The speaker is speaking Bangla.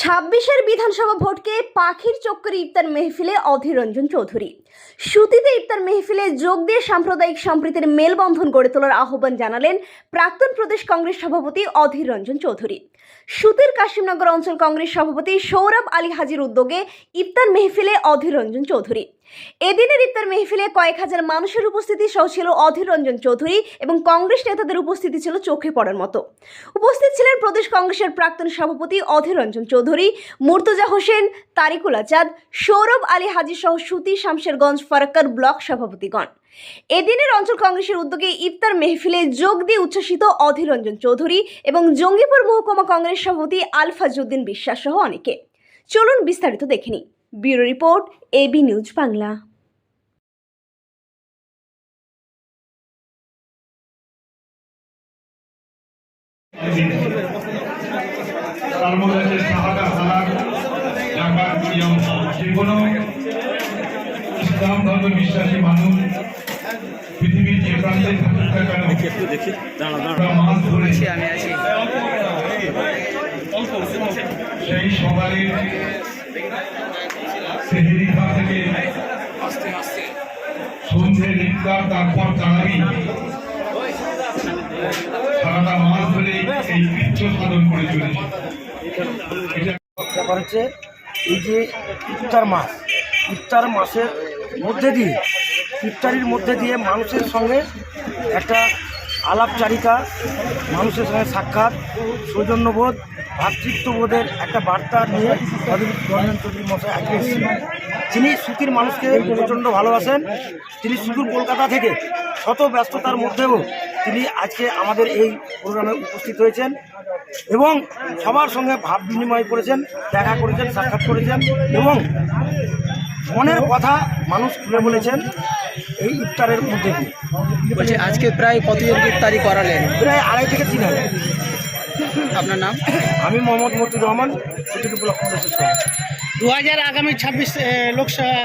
ছাব্বিশের বিধানসভা ভোটকে পাখির চক্করে ইফতার মেহফিলে অধীর রঞ্জন চৌধুরী। সুতিতে ইফতার মেহফিলে যোগ দিয়ে সাম্প্রদায়িক সম্প্রীতির মেলবন্ধন গড়ে তোলার আহ্বান জানালেন প্রাক্তন প্রদেশ কংগ্রেস সভাপতি অধীর রঞ্জন চৌধুরী। সুতির কাশিমনগর অঞ্চল কংগ্রেস সভাপতি সৌরভ আলী হাজির উদ্যোগে ইফতার মেহফিলে অধীর রঞ্জন চৌধুরী। এদিনের ইফতার মেহফিলে কয়েক হাজার মানুষের উপস্থিতি, সহ ছিল অধীর রঞ্জন চৌধুরী এবং কংগ্রেস নেতাদের উপস্থিতি ছিল চোখে পড়ার মতো। উপস্থিত ছিলেন প্রদেশ কংগ্রেসের প্রাক্তন সভাপতি অধীর রঞ্জন চৌধুরী, মুর্তজা হোসেন, তারিকুল আজাদ, সৌরভ আলী হাজি সহ সুতি শামশেরগঞ্জ ফারাক্কার ব্লক সভাপতিগণ। এদিনের অঞ্চল কংগ্রেসের উদ্যোগে ইফতার মেহফিলে যোগ দিয়ে উচ্ছ্বসিত অধীর রঞ্জন চৌধুরী এবং জঙ্গিপুর মহকুমা কংগ্রেস সভাপতি আলফাজউদ্দিন বিশ্বাস সহ অনেকে। চলুন বিস্তারিত দেখে নিই। Bureau report AB news Bangla. যে কোনো ইসলাম ধর্ম বিশ্বাসী মানুষ পৃথিবীর যে প্রান্তে থাকুক না কেন একটু দেখি দাঁড়া দাঁড়া মাছ ধরে আমি আছি। সেই সকালের সেহেরি খা থেকে সন্ধ্যে নিকার তারপর তারাবি। সারাটা মাস ধরে এই কৃত্য সাধন করে চলেছে। ব্যাপার হচ্ছে এই যে ইফতার মাস ইফতার মাসের মধ্যে দিয়ে ইফতারির মধ্যে দিয়ে মানুষের সঙ্গে একটা আলাপচারিতা, মানুষের সঙ্গে সাক্ষাৎ, সৌজন্যবোধ ভ্রাতৃত্ববোধের একটা বার্তা নিয়ে রঞ্জন চৌধুরী মশাই আজকে এসেছিলেন তিনি সুতির মানুষকে প্রচণ্ড ভালোবাসেন, তিনি সুদূর কলকাতা থেকে শত ব্যস্ততার মধ্যেও তিনি আজকে আমাদের এই প্রোগ্রামে উপস্থিত হয়েছেন এবং সবার সঙ্গে ভাব বিনিময় করেছেন, দেখা করেছেন, সাক্ষাৎ করেছেন এবং মনের কথা মানুষ খুলে বলেছেন। এই ইফতারের মধ্যে বলছি আজকে প্রায় কতজন ইফতারি করালেন? প্রায় আড়াই থেকে তিন হাজার। আপনার নাম? আমি মোহাম্মদ মতিউর রহমান দু হাজার আগামী ছাব্বিশ লোকসভা